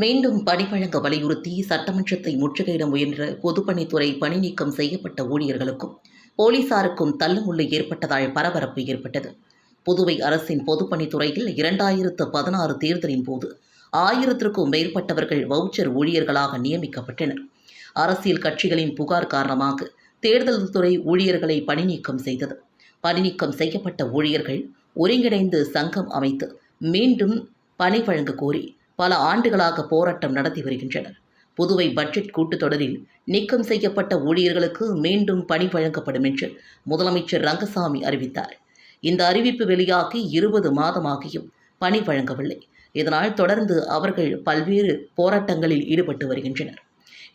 மீண்டும் பணி வழங்க வலியுறுத்தி சட்டமன்றத்தை முற்றுகையிட முயன்ற பொதுப்பணித்துறை பணி நீக்கம் செய்யப்பட்ட ஊழியர்களுக்கும் போலீசாருக்கும் தள்ளுமுள்ளு ஏற்பட்டதால் பரபரப்பு ஏற்பட்டது. புதுவை அரசின் பொதுப்பணித்துறையில் இரண்டாயிரத்து பதினாறு தேர்தலின் போது ஆயிரத்திற்கும் மேற்பட்டவர்கள் வவுச்சர் ஊழியர்களாக நியமிக்கப்பட்டனர். அரசியல் கட்சிகளின் புகார் காரணமாக தேர்தல் துறை ஊழியர்களை பணிநீக்கம் செய்தது. பணிநீக்கம் செய்யப்பட்ட ஊழியர்கள் ஒருங்கிணைந்து சங்கம் அமைத்து மீண்டும் பணி வழங்க கோரி பல ஆண்டுகளாக போராட்டம் நடத்தி வருகின்றனர். புதுவை பட்ஜெட் கூட்டத்தொடரில் நீக்கம் செய்யப்பட்ட ஊழியர்களுக்கு மீண்டும் பணி வழங்கப்படும் என்று முதலமைச்சர் ரங்கசாமி அறிவித்தார். இந்த அறிவிப்பு வெளியாகி இருபது மாதமாகியும் பணி வழங்கவில்லை. இதனால் தொடர்ந்து அவர்கள் பல்வேறு போராட்டங்களில் ஈடுபட்டு வருகின்றனர்.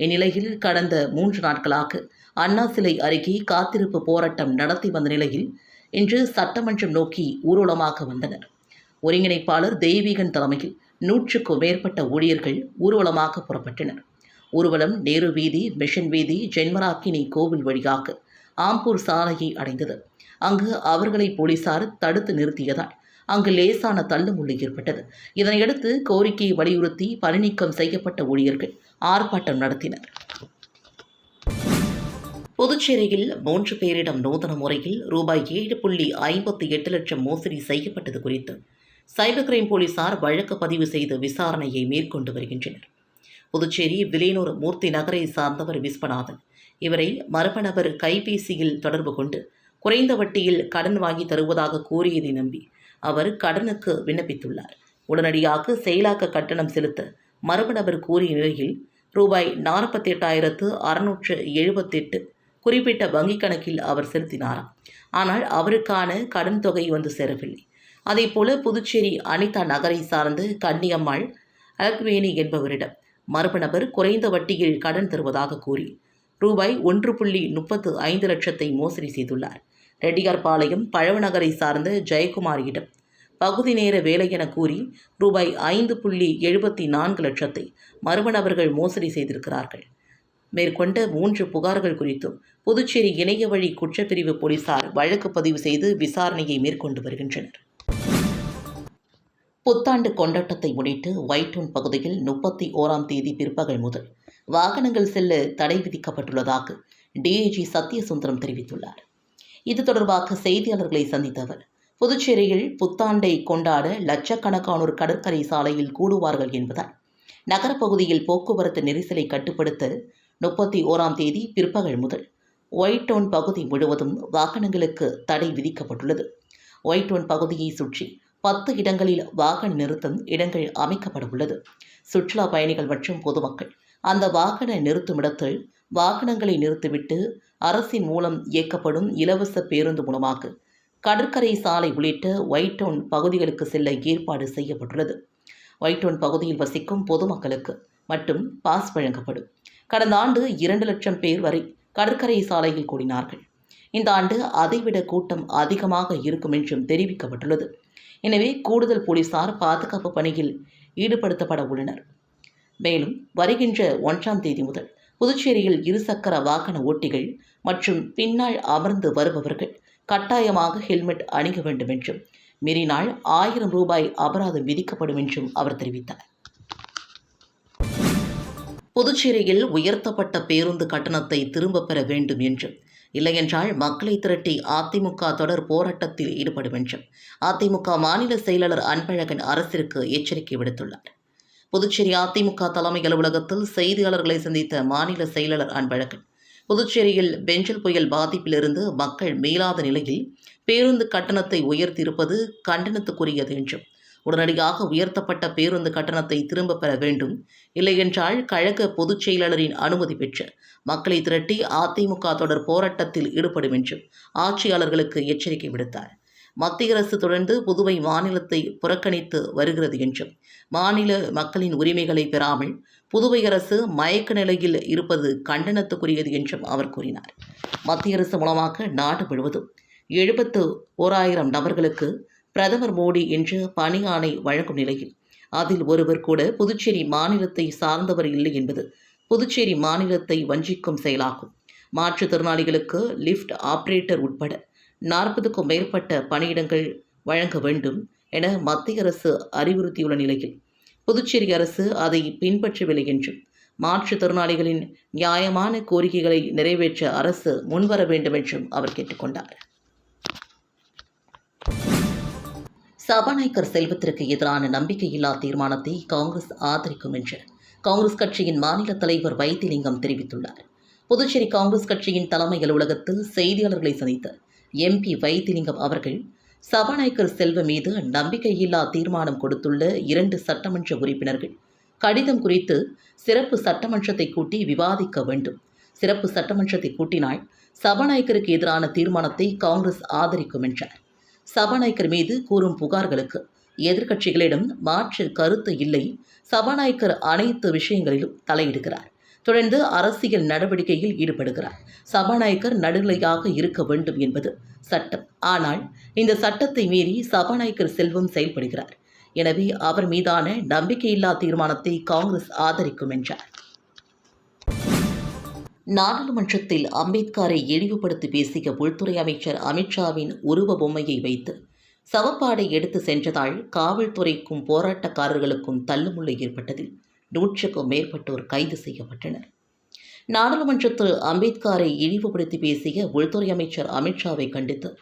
இந்நிலையில் கடந்த மூன்று நாட்களாக அண்ணா சிலை அருகே காத்திருப்பு போராட்டம் நடத்தி வந்த நிலையில் இன்று சட்டமன்றம் நோக்கி ஊர்வலமாக வந்தனர். ஒருங்கிணைப்பாளர் தெய்வீகன் தலைமையில் நூற்றுக்கும் மேற்பட்ட ஊழியர்கள் ஊர்வலமாக புறப்பட்டனர். ஊர்வலம் நேரு வீதி மிஷன் வீதி ஜென்மராக்கினி கோவில் வழியாக ஆம்பூர் சாலையை அடைந்தது. அங்கு அவர்களை போலீசார் தடுத்து நிறுத்தியதால் அங்கு லேசான தள்ளுமுள்ளு ஏற்பட்டது. இதனையடுத்து கோரிக்கையை வலியுறுத்தி பணிநீக்கம் செய்யப்பட்ட ஊழியர்கள் ஆர்ப்பாட்டம் நடத்தினர். புதுச்சேரியில் மூன்று பேரிடம் நூதன முறையில் ரூபாய் ஏழு புள்ளி ஐம்பத்தி எட்டு லட்சம் மோசடி செய்யப்பட்டது குறித்து சைபர் கிரைம் போலீசார் வழக்கு பதிவு செய்து விசாரணையை மேற்கொண்டு வருகின்றனர். புதுச்சேரி விலையனூர் மூர்த்தி நகரை சார்ந்தவர் விஸ்வநாதன். இவரை மர்ம நபர் கைபேசியில் தொடர்பு கொண்டு குறைந்த வட்டியில் கடன் வாங்கி தருவதாக கூறியதை நம்பி அவர் கடனுக்கு விண்ணப்பித்துள்ளார். உடனடியாக செயலாக்க கட்டணம் செலுத்த மர்ம நபர் கூறிய நிலையில் ரூபாய் நாற்பத்தி எட்டாயிரத்து அறுநூற்று எழுபத்தெட்டு குறிப்பிட்ட வங்கிக் கணக்கில் அவர் செலுத்தினாராம். ஆனால் அவருக்கான கடன் தொகை வந்து சேரவில்லை. அதேபோல புதுச்சேரி அனிதா நகரை சார்ந்த கன்னியம்மாள் அக்வேனி என்பவரிடம் மர்ம நபர் குறைந்த வட்டியில் கடன் தருவதாக கூறி ரூபாய் ஒன்று புள்ளி முப்பத்து ஐந்து லட்சத்தை மோசடி செய்துள்ளார். ரெட்டியார்பாளையம் பழவநகரை சார்ந்த ஜெயக்குமாரியிடம் பகுதி நேர வேலை என கூறி ரூபாய் ஐந்து புள்ளி எழுபத்தி நான்கு லட்சத்தை மர்ம நபர்கள் மோசடி செய்திருக்கிறார்கள். மேற்கொண்ட மூன்று புகார்கள் குறித்தும் புதுச்சேரி இணைய வழி குற்றப்பிரிவு போலீசார் வழக்கு பதிவு செய்து விசாரணையை மேற்கொண்டு வருகின்றனர். புத்தாண்டு கொண்டாட்டத்தை முன்னிட்டு ஒயிட்டவுன் பகுதியில் முப்பத்தி ஓராம் தேதி பிற்பகல் முதல் வாகனங்கள் செல்ல தடை விதிக்கப்பட்டுள்ளதாக டிஐஜி சத்யசுந்தரம் தெரிவித்துள்ளார். இது தொடர்பாக செய்தியாளர்களை சந்தித்த அவர் புதுச்சேரியில் புத்தாண்டை கொண்டாட லட்சக்கணக்கானோர் கடற்கரை சாலையில் கூடுவார்கள் என்பதால் நகரப்பகுதியில் போக்குவரத்து நெரிசலை கட்டுப்படுத்த முப்பத்தி ஓராம் தேதி பிற்பகல் முதல் ஒயிட் டவுன் பகுதி முழுவதும் வாகனங்களுக்கு தடை விதிக்கப்பட்டுள்ளது. ஒயிட் டவுன் பகுதியை சுற்றி பத்து இடங்களில் வாகன நிறுத்தும் இடங்கள் அமைக்கப்பட உள்ளது சுற்றுலா பயணிகள் மற்றும் பொதுமக்கள் அந்த வாகன நிறுத்துமிடத்தில் வாகனங்களை நிறுத்திவிட்டு அரசின் மூலம் இயக்கப்படும் இலவச பேருந்து மூலமாக கடற்கரை சாலை உள்ளிட்ட ஒயிட் டவுன் பகுதிகளுக்கு செல்ல ஏற்பாடு செய்யப்பட்டுள்ளது. ஒயிட் டவுன் பகுதியில் வசிக்கும் பொதுமக்களுக்கு மட்டும் பாஸ் வழங்கப்படும். கடந்த ஆண்டு இரண்டு லட்சம் பேர் வரை கடற்கரை சாலையில் கூடினார்கள். இந்த ஆண்டு அதைவிட கூட்டம் அதிகமாக இருக்கும் என்றும் தெரிவிக்கப்பட்டுள்ளது. எனவே கூடுதல் போலீசார் பாதுகாப்பு பணியில் ஈடுபடுத்தப்பட உள்ளனர். மேலும் வருகின்ற ஒன்றாம் தேதி முதல் புதுச்சேரியில் இருசக்கர வாகன ஓட்டிகள் மற்றும் பின்னால் அமர்ந்து வருபவர்கள் கட்டாயமாக ஹெல்மெட் அணிக வேண்டும் என்றும் மீறினால் ஆயிரம் ரூபாய் அபராதம் விதிக்கப்படும் என்றும் அவர் தெரிவித்தார். புதுச்சேரியில் உயர்த்தப்பட்ட பேருந்து கட்டணத்தை திரும்பப் பெற வேண்டும் என்றும் இல்லையென்றால் மக்களை திரட்டி அதிமுக தொடர் போராட்டத்தில் ஈடுபடும் என்றும் அதிமுக மாநில செயலாளர் அன்பழகன் அரசிற்கு எச்சரிக்கை விடுத்துள்ளார். புதுச்சேரி அதிமுக தலைமை அலுவலகத்தில் செய்தியாளர்களை சந்தித்த மாநில செயலாளர் அன்பழகன் புதுச்சேரியில் பெஞ்சல் புயல் பாதிப்பிலிருந்து மக்கள் மீளாத நிலையில் பேருந்து கட்டணத்தை உயர்த்தியிருப்பது கண்டனத்துக்குரியது என்றும் உடனடியாக உயர்த்தப்பட்ட பேருந்து கட்டணத்தை திரும்ப பெற வேண்டும். இல்லையென்றால் கழக பொதுச் செயலாளரின் அனுமதி பெற்று மக்களை திரட்டி அதிமுக தொடர் போராட்டத்தில் ஈடுபடும் என்றும் ஆட்சியாளர்களுக்கு எச்சரிக்கை விடுத்தார். மத்திய அரசு தொடர்ந்து புதுவை மாநிலத்தை புறக்கணித்து வருகிறது என்றும் மாநில மக்களின் உரிமைகளை பெறாமல் புதுவை அரசு மயக்க நிலையில் இருப்பது கண்டனத்துக்குரியது என்றும் அவர் கூறினார். மத்திய அரசு மூலமாக நாடு முழுவதும் எழுபத்து ஓராயிரம் நபர்களுக்கு பிரதமர் மோடி என்று பணி ஆணை வழங்கும் நிலையில். அதில் ஒருவர் கூட புதுச்சேரி மாநிலத்தை சார்ந்தவர் இல்லை என்பது புதுச்சேரி மாநிலத்தை வஞ்சிக்கும் செயலாகும். மாற்றுத்திறனாளிகளுக்கு லிஃப்ட் ஆபரேட்டர் உட்பட நாற்பதுக்கும் மேற்பட்ட பணியிடங்கள் வழங்க வேண்டும் என மத்திய அரசு அறிவுறுத்தியுள்ள நிலையில் புதுச்சேரி அரசு அதை பின்பற்றவில்லை என்றும் மாற்றுத்திறனாளிகளின் நியாயமான கோரிக்கைகளை நிறைவேற்ற அரசு முன்வர வேண்டும் என்றும் அவர் கேட்டுக்கொண்டார் சபாநாயகர் செல்வத்திற்கு எதிரான நம்பிக்கையில்லா தீர்மானத்தை காங்கிரஸ் ஆதரிக்கும் என்று காங்கிரஸ் கட்சியின் மாநில தலைவர் வைத்திலிங்கம் தெரிவித்துள்ளார். புதுச்சேரி காங்கிரஸ் கட்சியின் தலைமை அலுவலகத்தில் செய்தியாளர்களை சந்தித்த எம்பி வைத்திலிங்கம் அவர்கள் சபாநாயகர் செல்வ மீது நம்பிக்கையில்லா தீர்மானம் கொடுத்துள்ள இரண்டு சட்டமன்ற உறுப்பினர்கள் கடிதம் குறித்து சிறப்பு சட்டமன்றத்தை கூட்டி விவாதிக்க வேண்டும். சிறப்பு சட்டமன்றத்தை கூட்டினால் சபாநாயகருக்கு எதிரான தீர்மானத்தை காங்கிரஸ் ஆதரிக்கும் என்றார். சபாநாயகர் மீது கூறும் புகார்களுக்கு எதிர்க்கட்சிகளிடம் மாற்று கருத்து இல்லை. சபாநாயகர் அனைத்து விஷயங்களிலும் தலையிடுகிறார். தொடர்ந்து அரசியல் நடவடிக்கையில் ஈடுபடுகிறார். சபாநாயகர் நடுநிலையாக இருக்க வேண்டும் என்பது சட்டம். ஆனால் இந்த சட்டத்தை மீறி சபாநாயகர் செல்வம் செயல்படுகிறார். எனவே அவர் மீதான நம்பிக்கையில்லா தீர்மானத்தை காங்கிரஸ் ஆதரிக்கும் என்றார். நாடாளுமன்றத்தில் அம்பேத்கரை இழிவுபடுத்தி பேசிய உள்துறை அமைச்சர் அமித்ஷாவின் உருவ பொம்மையை வைத்து சவப்பாடை எடுத்து சென்றதால் காவல்துறைக்கும் போராட்டக்காரர்களுக்கும் தள்ளுமுள்ளு ஏற்பட்டதில் நூற்றுக்கும் மேற்பட்டோர் கைது செய்யப்பட்டனர். நாடாளுமன்றத்தில் அம்பேத்கரை இழிவுபடுத்தி பேசிய உள்துறை அமைச்சர் அமித்ஷாவை கண்டித்து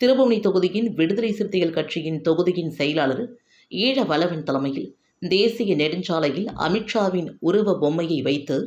திருபுவனி தொகுதியின் விடுதலை சிறுத்தைகள் கட்சியின் தொகுதியின் செயலாளர் ஈழ வளவன் தலைமையில் தேசிய நெடுஞ்சாலையில் அமித்ஷாவின் உருவ பொம்மையை வைத்து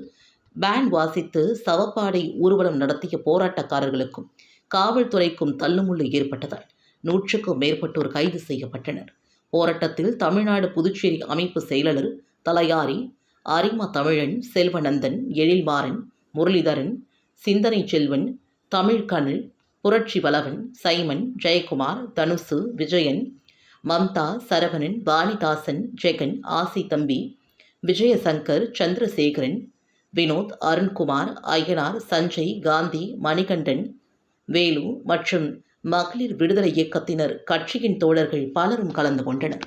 பேண்ட் வாசித்து சவப்பாடை ஊர்வலம் நடத்திய போராட்டக்காரர்களுக்கும் காவல்துறைக்கும் தள்ளுமுள்ளு ஏற்பட்டதால் நூற்றுக்கும் மேற்பட்டோர் கைது செய்யப்பட்டனர். போராட்டத்தில் தமிழ்நாடு புதுச்சேரி அமைப்பு செயலாளர் தலையாரி அரிமா தமிழன் செல்வநந்தன் எழில்மாறன் முரளிதரன் சிந்தனை செல்வன் தமிழ்கனல் புரட்சி வளவன் சைமன் ஜெயக்குமார் தனுசு விஜயன் மம்தா சரவணன் வாணிதாசன் ஜெகன் ஆசி தம்பி விஜயசங்கர் சந்திரசேகரன் வினோத் அருண்குமார் அய்யனார் சஞ்சய் காந்தி மணிகண்டன் வேலு மற்றும் மகளிர் விடுதலை இயக்கத்தினர் கட்சியின் தோழர்கள் பலரும் கலந்து கொண்டனர்.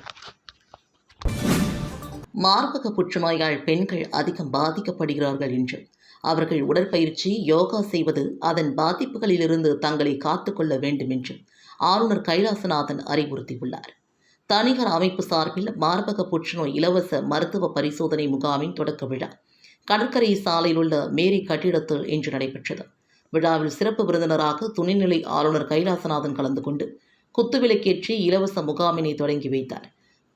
மார்பக புற்றுநோயால் பெண்கள் அதிகம் பாதிக்கப்படுகிறார்கள் என்று. அவர்கள் உடற்பயிற்சி யோகா செய்வது அதன் பாதிப்புகளிலிருந்து தங்களை காத்துக்கொள்ள வேண்டும் என்று ஆளுநர் கைலாசநாதன் அறிவுறுத்தியுள்ளார். தனிகர் அமைப்பு சார்பில் மார்பக புற்றுநோய் இலவச மருத்துவ பரிசோதனை முகாமின் தொடக்க விழா. கடற்கரை சாலையில் உள்ள மேரி கட்டிடத்தில் இன்று நடைபெற்றது. விழாவில் சிறப்பு விருந்தினராக துணைநிலை ஆளுநர் கைலாசநாதன் கலந்து கொண்டு குத்துவிளக்கேற்றி இலவச முகாமினை தொடங்கி வைத்தார்.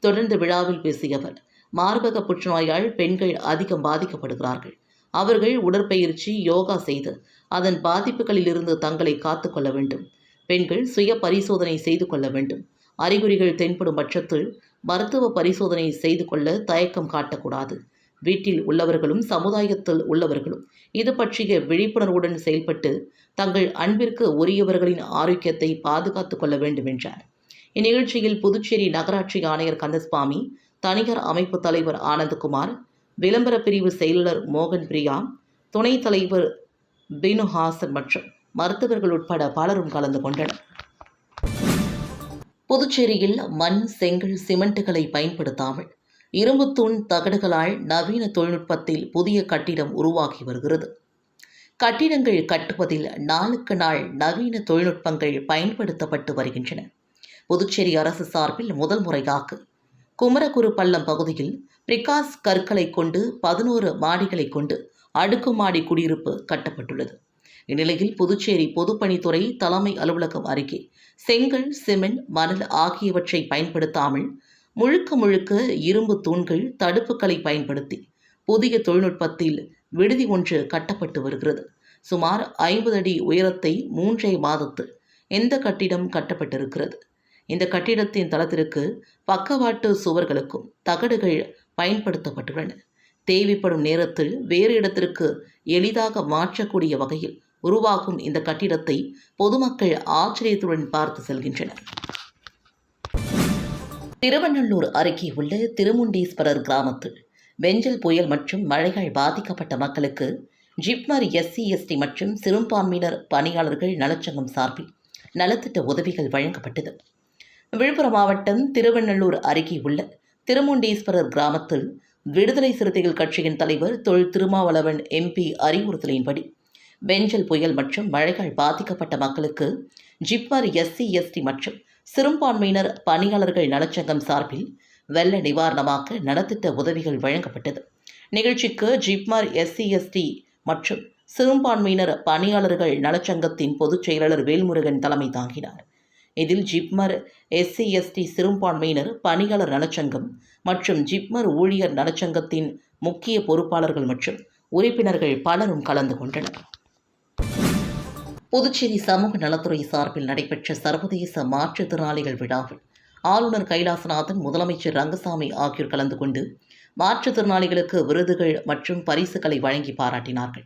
தொடர்ந்து விழாவில் பேசிய அவர் மார்பக புற்றுநோயால் பெண்கள் அதிகம் பாதிக்கப்படுகிறார்கள். அவர்கள் உடற்பயிற்சி யோகா செய்து அதன் பாதிப்புகளிலிருந்து தங்களை காத்துக்கொள்ள வேண்டும். பெண்கள் சுய பரிசோதனை செய்து கொள்ள வேண்டும். அறிகுறிகள் தென்படும் பட்சத்தில் மருத்துவ பரிசோதனை செய்து கொள்ள தயக்கம் காட்டக்கூடாது. வீட்டில் உள்ளவர்களும் சமுதாயத்தில் உள்ளவர்களும் இது பற்றிய விழிப்புணர்வுடன் செயல்பட்டு தங்கள் அன்பிற்கு உரியவர்களின் ஆரோக்கியத்தை பாதுகாத்துக் கொள்ள வேண்டும் என்றார் இந்நிகழ்ச்சியில் புதுச்சேரி நகராட்சி ஆணையர் கந்தசுவாமி தனியார் அமைப்பு தலைவர் ஆனந்தகுமார் விளம்பர பிரிவு செயலர் மோகன் பிரியா துணைத் தலைவர் பினுஹாசன் மற்றும் மருத்துவர்கள் உட்பட பலரும் கலந்து கொண்டனர். புதுச்சேரியில் மண் செங்கல் சிமெண்ட்டுகளை பயன்படுத்தாமல் இரும்பு தூண் தகடுகளால் நவீன தொழில்நுட்பத்தில் புதிய கட்டிடம் உருவாகி வருகிறது. கட்டிடங்கள் கட்டுவதில் நாளுக்கு நாள் நவீன தொழில்நுட்பங்கள் பயன்படுத்தப்பட்டு வருகின்றன. புதுச்சேரி அரசு சார்பில் முதல் முறையாக குமரகுரு பள்ளம் பகுதியில் பிரிகாஸ் கற்களை கொண்டு பதினோரு மாடிகளை கொண்டு அடுக்குமாடி குடியிருப்பு கட்டப்பட்டுள்ளது. இந்நிலையில் புதுச்சேரி பொதுப்பணித்துறை தலைமை அலுவலகம் அருகே செங்கல் சிமெண்ட் மணல் ஆகியவற்றை பயன்படுத்தாமல் முழுக்க முழுக்க இரும்பு தூண்கள் தடுப்புகளை பயன்படுத்தி புதிய தொழில்நுட்பத்தில் விடுதி ஒன்று கட்டப்பட்டு வருகிறது. சுமார் ஐம்பது அடி உயரத்தை மூன்றே மாதத்தில் இந்த கட்டிடம் கட்டப்பட்டிருக்கிறது? இந்த கட்டிடத்தின் தளத்திற்கு பக்கவாட்டு சுவர்களுக்கும் தகடுகள் பயன்படுத்தப்பட்டுள்ளன. தேவைப்படும் நேரத்தில் வேறு இடத்திற்கு எளிதாக மாற்றக்கூடிய வகையில் உருவாகும் இந்த கட்டிடத்தை பொதுமக்கள் ஆச்சரியத்துடன் பார்த்து செல்கின்றனர். திருவண்ணூர் அருகே உள்ள திருமுண்டீஸ்வரர் கிராமத்தில் வெஞ்சல் புயல் மற்றும் மழைகள் பாதிக்கப்பட்ட மக்களுக்கு ஜிப்மர் எஸ்சி எஸ்டி மற்றும் சிறுபான்மையினர் பணியாளர்கள் நலச்சங்கம் சார்பில் நலத்திட்ட உதவிகள் வழங்கப்பட்டது. விழுப்புரம் மாவட்டம் திருவண்ணூர் அருகே உள்ள திருமுண்டீஸ்வரர் கிராமத்தில் விடுதலை சிறுத்தைகள் கட்சியின் தலைவர் தொல் திருமாவளவன் எம்பி அறிவுறுத்தலின்படி வெஞ்சல் புயல் மற்றும் மழைகள் பாதிக்கப்பட்ட மக்களுக்கு ஜிப்மர் எஸ்சி எஸ்டி மற்றும் சிறுபான்மையினர் பணியாளர்கள் நலச்சங்கம் சார்பில் வெள்ள நிவாரணமாக நலத்திட்ட உதவிகள் வழங்கப்பட்டது. நிகழ்ச்சிக்கு ஜிப்மர் எஸ்சி எஸ்டி மற்றும் சிறுபான்மையினர் பணியாளர்கள் நலச்சங்கத்தின் பொதுச் செயலாளர் வேல்முருகன் தலைமை தாங்கினார். இதில் ஜிப்மர் எஸ்சி எஸ்டி சிறுபான்மையினர் பணியாளர் நலச்சங்கம் மற்றும் ஜிப்மர் ஊழியர் நலச்சங்கத்தின் முக்கிய பொறுப்பாளர்கள் மற்றும் உறுப்பினர்கள் பலரும் கலந்து கொண்டனர். புதுச்சேரி சமூக நலத்துறை சார்பில் நடைபெற்ற சர்வதேச மாற்றுத்திறனாளிகள் விழாவில் ஆளுநர் கைலாசநாதன் முதலமைச்சர் ரங்கசாமி ஆகியோர் கலந்து கொண்டு மாற்றுத்திறனாளிகளுக்கு விருதுகள் மற்றும் பரிசுகளை வழங்கி பாராட்டினார்கள்.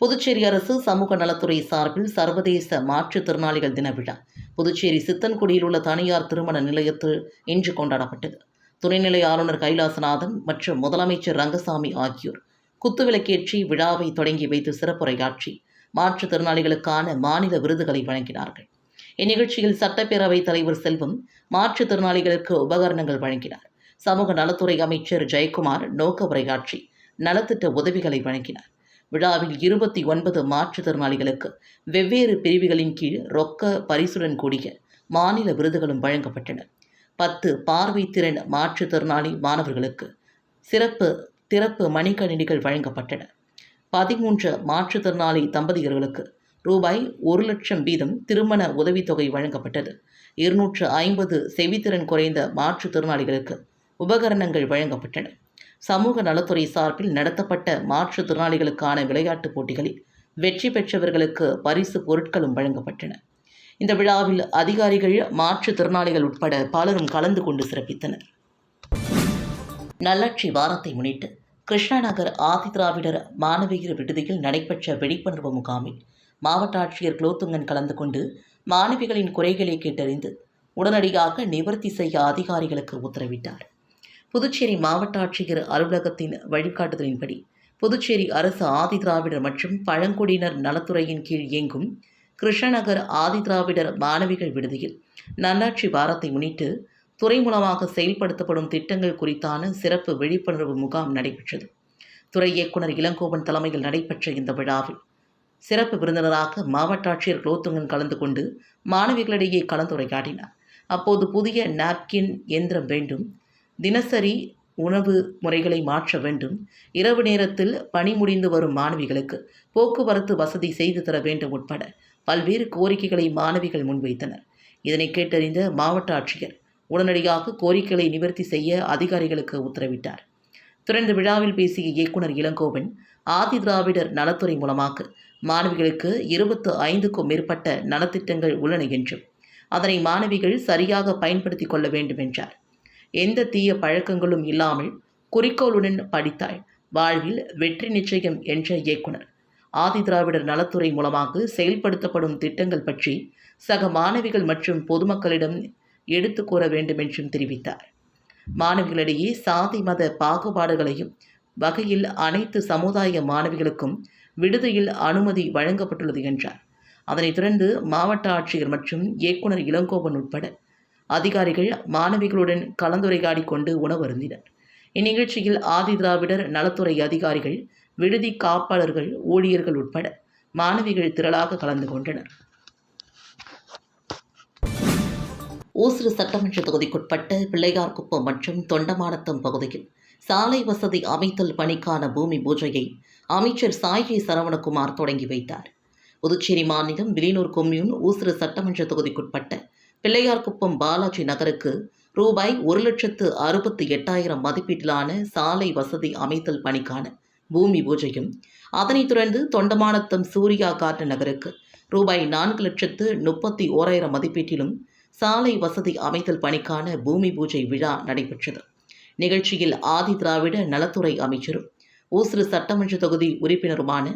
புதுச்சேரி அரசு சமூக நலத்துறை சார்பில் சர்வதேச மாற்றுத்திறனாளிகள் தின விழா புதுச்சேரி சித்தன்குடியில் உள்ள தனியார் திருமண நிலையத்தில் இன்று கொண்டாடப்பட்டது. துணைநிலை ஆளுநர் கைலாசநாதன் மற்றும் முதலமைச்சர் ரங்கசாமி ஆகியோர் குத்துவிளக்கேற்றி விழாவை தொடங்கி வைத்து சிறப்புரையாற்றி மாற்றுத்திறனாளிகளுக்கான மாநில விருதுகளை வழங்கினார்கள். இந்நிகழ்ச்சியில் சட்டப்பேரவைத் தலைவர் செல்வம் மாற்றுத்திறனாளிகளுக்கு உபகரணங்கள் வழங்கினார். சமூக நலத்துறை அமைச்சர் ஜெயக்குமார் நோக்க உரையாற்றி நலத்திட்ட உதவிகளை வழங்கினார். விழாவில் இருபத்தி ஒன்பது மாற்றுத்திறனாளிகளுக்கு வெவ்வேறு பிரிவுகளின் கீழ் ரொக்க பரிசுடன் கூடிய மாநில விருதுகளும் வழங்கப்பட்டன. பத்து பார்வை திறன் மாற்றுத்திறனாளி மாணவர்களுக்கு சிறப்பு திறப்பு மணிக்கணினிகள் வழங்கப்பட்டன. பதிமூன்று மாற்றுத்திறனாளி தம்பதியர்களுக்கு ரூபாய் ஒரு லட்சம் வீதம் திருமண உதவித்தொகை வழங்கப்பட்டது. இருநூற்று ஐம்பது செவித்திறன் குறைந்த மாற்றுத்திறனாளிகளுக்கு உபகரணங்கள் வழங்கப்பட்டன. சமூக நலத்துறை சார்பில் நடத்தப்பட்ட மாற்றுத்திறனாளிகளுக்கான விளையாட்டுப் போட்டிகளில் வெற்றி பெற்றவர்களுக்கு பரிசு பொருட்களும் வழங்கப்பட்டன. இந்த விழாவில் அதிகாரிகள் மாற்றுத்திறனாளிகள் உட்பட பலரும் கலந்து கொண்டு சிறப்பித்தனர். நல்லாட்சி வாரத்தை முன்னிட்டு கிருஷ்ணநகர் ஆதிதிராவிடர் மாணவியர் விடுதியில் நடைபெற்ற விழிப்புணர்வு முகாமில் மாவட்ட ஆட்சியர் குலோத்துங்கன் கலந்து கொண்டு மாணவிகளின் குறைகளை கேட்டறிந்து உடனடியாக நிவர்த்தி செய்ய அதிகாரிகளுக்கு உத்தரவிட்டார். புதுச்சேரி மாவட்ட ஆட்சியர் அலுவலகத்தின் வழிகாட்டுதலின்படி புதுச்சேரி அரசு ஆதிதிராவிடர் மற்றும் பழங்குடியினர் நலத்துறையின் கீழ் இயங்கும் கிருஷ்ணநகர் ஆதிதிராவிடர் மாணவிகள் விடுதியில் நல்லாட்சி வாரத்தை முன்னிட்டு துறை மூலமாக செயல்படுத்தப்படும் திட்டங்கள் குறித்தான சிறப்பு விழிப்புணர்வு முகாம் நடைபெற்றது. துறை இயக்குனர் இளங்கோவன் தலைமையில் நடைபெற்ற இந்த விழாவில் சிறப்பு விருந்தினராக மாவட்ட ஆட்சியர் குலோத்துங்கன் கலந்து கொண்டு மாணவிகளிடையே கலந்துரையாடினார். அப்போது புதிய நாப்கின் இயந்திரம் வேண்டும் தினசரி உணவு முறைகளை மாற்ற வேண்டும் இரவு நேரத்தில் பணி முடிந்து வரும் மாணவிகளுக்கு போக்குவரத்து வசதி செய்து தர வேண்டும் உட்பட பல்வேறு கோரிக்கைகளை மாணவிகள் முன்வைத்தனர். இதனை கேட்டறிந்த மாவட்ட ஆட்சியர் உடனடியாக கோரிக்கைகளை நிவர்த்தி செய்ய அதிகாரிகளுக்கு உத்தரவிட்டார். தொடர்ந்து விழாவில் பேசிய இயக்குனர் இளங்கோவன் ஆதி திராவிடர் நலத்துறை மூலமாக மாணவிகளுக்கு இருபத்து ஐந்துக்கும் மேற்பட்ட நலத்திட்டங்கள் உள்ளன என்றும் அதனை மாணவிகள் சரியாக பயன்படுத்தி கொள்ள வேண்டும் என்றார். எந்த தீய பழக்கங்களும் இல்லாமல் குறிக்கோளுடன் படித்தாள். வாழ்வில் வெற்றி நிச்சயம் என்ற இயக்குனர் ஆதி திராவிடர் நலத்துறை மூலமாக செயல்படுத்தப்படும் திட்டங்கள் பற்றி சக மாணவிகள் மற்றும் பொதுமக்களிடம் எடுத்து கூற வேண்டுமென்றும் தெரிவித்தார். மாணவிகளிடையே சாதி மத பாகுபாடுகளையும் வகையில் அனைத்து சமுதாய மாணவிகளுக்கும் விடுதியில் அனுமதி வழங்கப்பட்டுள்ளது என்றார். அதனைத் தொடர்ந்து மாவட்ட ஆட்சியர் மற்றும் இயக்குனர் இளங்கோவன் உட்பட அதிகாரிகள் மாணவிகளுடன் கலந்துரையாடி கொண்டு உணவருந்தினர் இந்நிகழ்ச்சியில் ஆதி திராவிடர் நலத்துறை அதிகாரிகள் விடுதி காப்பாளர்கள் ஊழியர்கள் உட்பட மாணவிகள் திரளாக கலந்து கொண்டனர். ஊசுறு சட்டமன்ற தொகுதிக்குட்பட்ட பிள்ளையார்குப்பம் மற்றும் தொண்டமானத்தம் பகுதியில் சாலை வசதி அமைத்தல் பணிக்கான பூமி பூஜையை அமைச்சர் சாய்கி சரவணகுமார் தொடங்கி வைத்தார். புதுச்சேரி மாநிலம் விலினூர் கொம்யூன் ஊசுறு சட்டமன்ற தொகுதிக்குட்பட்ட பிள்ளையார்குப்பம் பாலாஜி நகருக்கு ரூபாய் ஒரு லட்சத்து அறுபத்தி எட்டாயிரம் மதிப்பீட்டிலான சாலை வசதி அமைத்தல் பணிக்கான பூமி பூஜையும் அதனைத் தொடர்ந்து தொண்டமானத்தம் சூர்யா கார்டன் நகருக்கு ரூபாய் நான்கு லட்சத்து முப்பத்தி ஓராயிரம் மதிப்பீட்டிலும் சாலை வசதி அமைத்தல் பணிக்கான பூமி பூஜை விழா நடைபெற்றது. நிகழ்ச்சியில் ஆதி திராவிட நலத்துறை அமைச்சரும் ஊசுறு சட்டமன்ற தொகுதி உறுப்பினருமான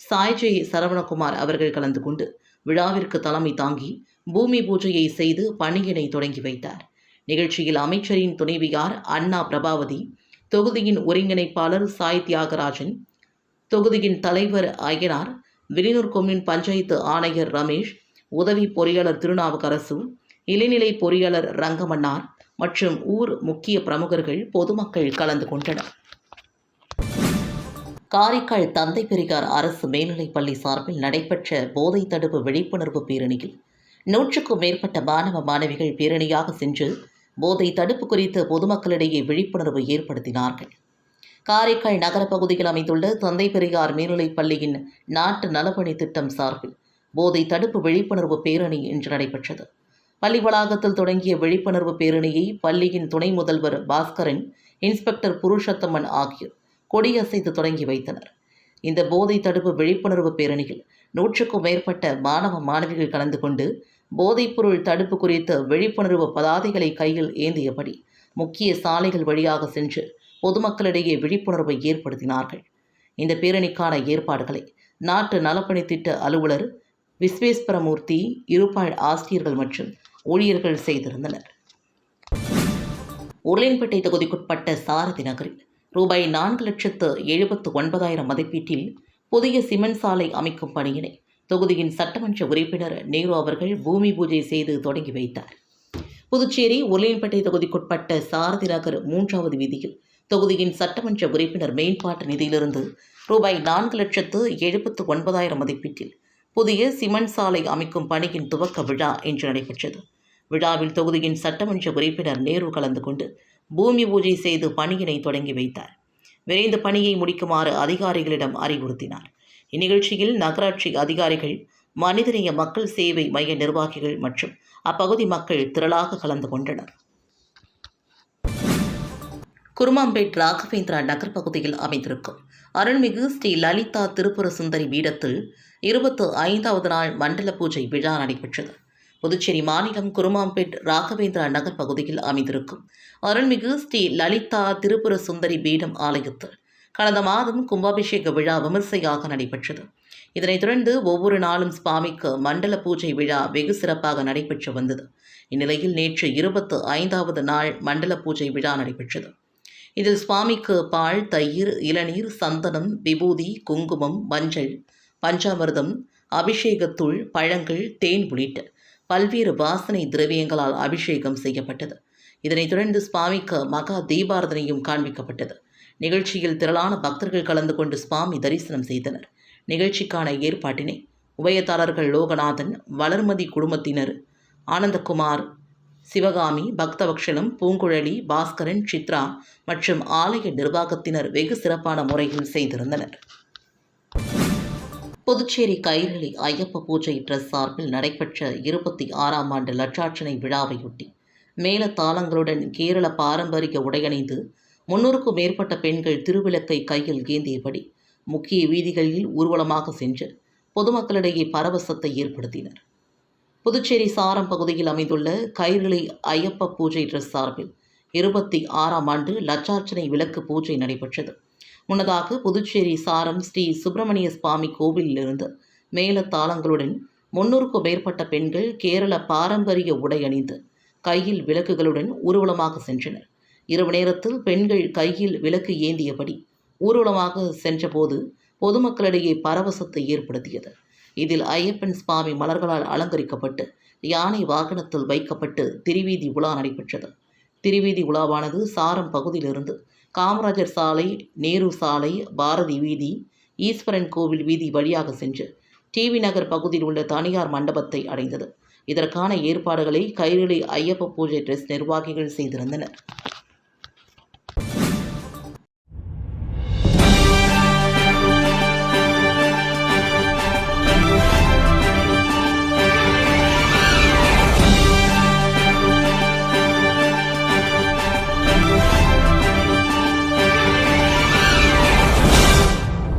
சாய்ஜே சரவணகுமார் அவர்கள் கலந்து கொண்டு விழாவிற்கு தலைமை தாங்கி பூமி பூஜையை செய்து பணியினை தொடங்கி வைத்தார். நிகழ்ச்சியில் அமைச்சரின் துணைவியார் அண்ணா பிரபாவதி தொகுதியின் ஒருங்கிணைப்பாளர் சாய் தியாகராஜன் தொகுதியின் தலைவர் அய்யனார் விலினூர் கொம்யூன் பஞ்சாயத்து ஆணையர் ரமேஷ் உதவி பொறியாளர் திருநாவுக்கரசு இளைநிலை பொறியாளர் ரங்கமன்னார் மற்றும் ஊர் முக்கிய பிரமுகர்கள் பொதுமக்கள் கலந்து கொண்டனர். காரைக்கால் தந்தை பெரியார் அரசு மேல்நிலைப் பள்ளி சார்பில் நடைபெற்ற போதை தடுப்பு விழிப்புணர்வு பேரணியில் நூற்றுக்கும் மேற்பட்ட மாணவ மாணவிகள் பேரணியாக சென்று போதை தடுப்பு குறித்து பொதுமக்களிடையே விழிப்புணர்வு ஏற்படுத்தினார்கள். காரைக்கால் நகர பகுதியில் அமைந்துள்ள தந்தை பெரியார் மேல்நிலைப் பள்ளியின் நாட்டு நலப்பணி திட்டம் சார்பில் போதை தடுப்பு விழிப்புணர்வு பேரணி இன்று நடைபெற்றது. பள்ளி வளாகத்தில் தொடங்கிய விழிப்புணர்வு பேரணியை பள்ளியின் துணை முதல்வர் பாஸ்கரன் இன்ஸ்பெக்டர் புருஷத்தம்மன் ஆகியோர் கொடியசைத்து தொடங்கி வைத்தனர். இந்த போதை தடுப்பு விழிப்புணர்வு பேரணியில் நூற்றுக்கும் மேற்பட்ட மாணவ மாணவிகள் கலந்து கொண்டு போதைப்பொருள் தடுப்பு குறித்த விழிப்புணர்வு பதாதைகளை கையில் ஏந்தியபடி முக்கிய சாலைகள் வழியாக சென்று பொதுமக்களிடையே விழிப்புணர்வை ஏற்படுத்தினார்கள். இந்த பேரணிக்கான ஏற்பாடுகளை நாட்டு நலப்பணி திட்ட அலுவலர் விஸ்வேஸ்வரமூர்த்தி இருப்பாள் ஆசிரியர்கள் மற்றும் ஊழியர்கள் செய்திருந்தனர். உருளையன்பேட்டை தொகுதிக்குட்பட்ட சாரதி நகரில் ரூபாய் நான்கு லட்சத்து எழுபத்து ஒன்பதாயிரம் மதிப்பீட்டில் புதிய சிமெண்ட் சாலை அமைக்கும் பணியினை தொகுதியின் சட்டமன்ற உறுப்பினர் நேரு அவர்கள் பூமி பூஜை செய்து தொடங்கி வைத்தார். புதுச்சேரி உருளையன்பேட்டை தொகுதிக்குட்பட்ட சாரதி நகர் மூன்றாவது வீதியில் தொகுதியின் சட்டமன்ற உறுப்பினர் மேம்பாட்டு நிதியிலிருந்து ரூபாய் நான்கு லட்சத்து எழுபத்து ஒன்பதாயிரம் மதிப்பீட்டில் புதிய சிமெண்ட் சாலை அமைக்கும் பணியின் துவக்க விழா இன்று நடைபெற்றது. விழாவில் தொகுதியின் சட்டமன்ற உறுப்பினர் நேரு கலந்து கொண்டு பூமி பூஜை செய்து பணியினை தொடங்கி வைத்தார். விரைந்து பணியை முடிக்குமாறு அதிகாரிகளிடம் அறிவுறுத்தினார். இந்நிகழ்ச்சியில் நகராட்சி அதிகாரிகள் மனிதநேய மக்கள் சேவை மைய நிர்வாகிகள் மற்றும் அப்பகுதி மக்கள் திரளாக கலந்து கொண்டனர். குருமாம்பேட் ராகவேந்திரா நகர் பகுதியில் அமைந்திருக்கும் அருள்மிகு ஸ்ரீ லலிதா திருப்புர சுந்தரி பீடத்தில் இருபத்து ஐந்தாவது நாள் மண்டல பூஜை விழா நடைபெற்றது. புதுச்சேரி மாநிலம் குருமாம்பேட் ராகவேந்திரா நகர் பகுதியில் அமைந்திருக்கும் அருள்மிகு ஸ்ரீ லலிதா திருப்புர சுந்தரி பீடம் ஆலயத்தில் கடந்த மாதம் கும்பாபிஷேக விழா விமர்சையாக நடைபெற்றது. இதனைத் தொடர்ந்து ஒவ்வொரு நாளும் சுவாமிக்கு மண்டல பூஜை விழா வெகு சிறப்பாக நடைபெற்று வந்தது. இந்நிலையில் நேற்று இருபத்து ஐந்தாவது நாள் மண்டல பூஜை விழா நடைபெற்றது. இதில் சுவாமிக்கு பால் தயிர் இளநீர் சந்தனம் விபூதி குங்குமம் மஞ்சள் பஞ்சாமிர்தம் அபிஷேகத்தூள் பழங்கள் தேன் உள்ளிட்ட பல்வேறு வாசனை திரவியங்களால் அபிஷேகம் செய்யப்பட்டது. இதனைத் தொடர்ந்து சுவாமிக்கு மகா தீபாரதனையும் காண்பிக்கப்பட்டது. நிகழ்ச்சியில் திரளான பக்தர்கள் கலந்து கொண்டு சுவாமி தரிசனம் செய்தனர். நிகழ்ச்சிக்கான ஏற்பாட்டினை உபயதாரர்கள் லோகநாதன் வளர்மதி குடும்பத்தினர் ஆனந்தகுமார் சிவகாமி பக்தவக்ஷலம் பூங்குழலி பாஸ்கரன் சித்ரா மற்றும் ஆலய நிர்வாகத்தினர் வெகு சிறப்பான முறையில் செய்திருந்தனர். புதுச்சேரி கைரளி ஐயப்ப பூஜை ட்ரெஸ் சார்பில் நடைபெற்ற இருபத்தி ஆறாம் ஆண்டு லட்சார்ச்சனை விழாவையொட்டி மேளதாளங்களுடன் கேரள பாரம்பரிய உடையணிந்து முன்னூறுக்கும் மேற்பட்ட பெண்கள் திருவிளக்கை கையில் ஏந்தியபடி முக்கிய வீதிகளில் ஊர்வலமாக சென்று பொதுமக்களிடையே பரவசத்தை ஏற்படுத்தினர். புதுச்சேரி சாரம் பகுதியில் அமைந்துள்ள கைரளி ஐயப்ப பூஜை ட்ரெஸ் சார்பில் இருபத்தி ஆறாம் ஆண்டு லட்சார்ச்சனை விளக்கு பூஜை நடைபெற்றது. முன்னதாக புதுச்சேரி சாரம் ஸ்ரீ சுப்பிரமணிய சுவாமி கோவிலிலிருந்து மேல தாளங்களுடன் முன்னூறுக்கும் மேற்பட்ட பெண்கள் கேரள பாரம்பரிய உடை அணிந்து கையில் விளக்குகளுடன் ஊர்வலமாக சென்றனர். இரவு நேரத்தில் பெண்கள் கையில் விளக்கு ஏந்தியபடி ஊர்வலமாக சென்றபோது பொதுமக்களிடையே பரவசத்தை ஏற்படுத்தியது. இதில் ஐயப்பன் சுவாமி மலர்களால் அலங்கரிக்கப்பட்டு யானை வாகனத்தில் வைக்கப்பட்டு திருவீதி உலா நடைபெற்றது. திருவீதி உலாவானது சாரம் பகுதியிலிருந்து காமராஜர் சாலை நேரு சாலை பாரதி வீதி ஈஸ்வரன் கோவில் வீதி வழியாக சென்று டிவி நகர் பகுதியில் உள்ள தனியார் மண்டபத்தை அடைந்தது. இதற்கான ஏற்பாடுகளை கைரளி ஐயப்ப பூஜை ட்ரெஸ் நிர்வாகிகள் செய்திருந்தனர்.